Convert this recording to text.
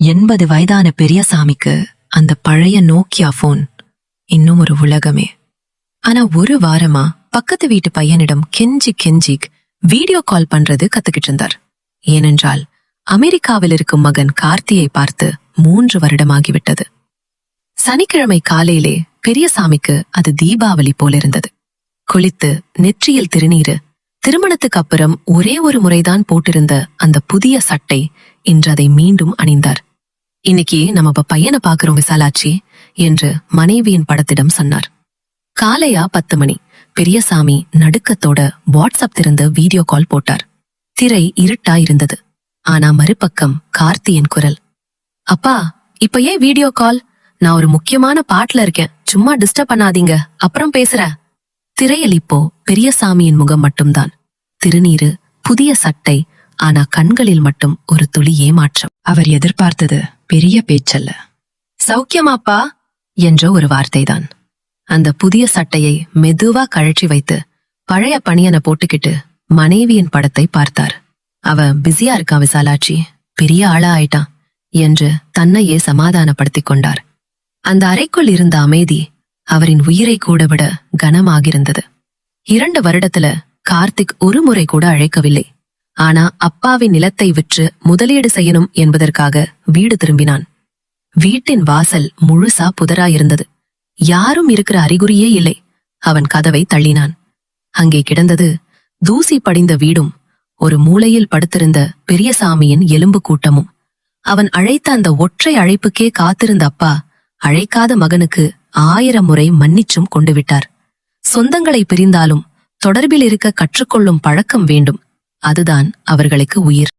எண்பது வயதான பெரியசாமிக்கு அந்த பழைய நோக்கியா போன் இன்னும் ஒரு உலகமே. ஆனா ஒரு வாரமா பக்கத்து வீட்டு பையனிடம் கெஞ்சி கெஞ்சி வீடியோ கால் பண்றது கத்துக்கிட்டு இருந்தார். ஏனென்றால் அமெரிக்காவில் இருக்கும் மகன் கார்த்தியை பார்த்து மூன்று வருடமாகிவிட்டது சனிக்கிழமை காலையிலே பெரியசாமிக்கு அது தீபாவளி போலிருந்தது குளித்து நெற்றியில் திருநீரு திருமணத்துக்கு அப்புறம் ஒரே ஒரு முறைதான் போட்டிருந்த அந்த புதிய சட்டை இன்று அதை மீண்டும் அணிந்தார். இன்னைக்கு நம்ம பையனை பாக்குறோம் விசாலாட்சி என்று மனைவியின் படத்திடம் சொன்னார். காலையா பத்து மணி. பெரியசாமி நடுக்கத்தோட வாட்ஸ்அப் திறந்து வீடியோ கால் போட்டார். திரை இருட்டா இருந்தது. ஆனா மறுபக்கம் கார்த்தியின் குரல். அப்பா இப்ப ஏன் வீடியோ கால்? நான் ஒரு முக்கியமான பாட்டுல இருக்கேன். சும்மா டிஸ்டர்ப் பண்ணாதீங்க. அப்புறம் பேசுற. திரையில் இப்போ பெரியசாமியின் முகம் மட்டும்தான். திருநீரு புதிய சட்டை ஆனா கண்களில் மட்டும் ஒரு துளி ஏமாற்றம். அவர் எதிர்பார்த்தது பெரிய பேச்சல்ல. சௌக்கியமாப்பா என்ற ஒரு வார்த்தைதான். அந்த புதிய சட்டையை மெதுவா கழற்றி வைத்து பழைய பணியனை போட்டுக்கிட்டு மனைவியின் படத்தை பார்த்தார். அவ பிஸியா இருக்கா விசாலாட்சி? பெரிய ஆளா ஆயிட்டான் என்று தன்னையே சமாதானப்படுத்திக் கொண்டார். அந்த அறைக்குள் இருந்த அமைதி அவரின் உயிரை கூட விட கனமாகிருந்தது இரண்டு வருடத்துல கார்த்திக் ஒரு முறை கூட அழைக்கவில்லை. ஆனா அப்பாவின் நிலத்தை விற்று முதலீடு செய்யணும் என்பதற்காக வீடு திரும்பினான். வீட்டின் வாசல் முழுசா புதராயிருந்தது. யாரும் இருக்கிற அறிகுறியே இல்லை. அவன் கதவை தள்ளினான். அங்கே கிடந்தது தூசி படிந்த வீடும் ஒரு மூலையில் படுத்திருந்த பெரியசாமியின் எலும்பு கூட்டமும். அவன் அழைத்த அந்த ஒற்றை அழைப்புக்கே காத்திருந்த அப்பா அழைக்காத மகனுக்கு ஆயிரம் முறை மன்னிச்சும் கொண்டு விட்டார். சொந்தங்களை பிரிந்தாலும் தொடர்பில் இருக்க கற்றுக்கொள்ளும் பழக்கம் வேண்டும். அதுதான் அவர்களுக்கு உயிர்.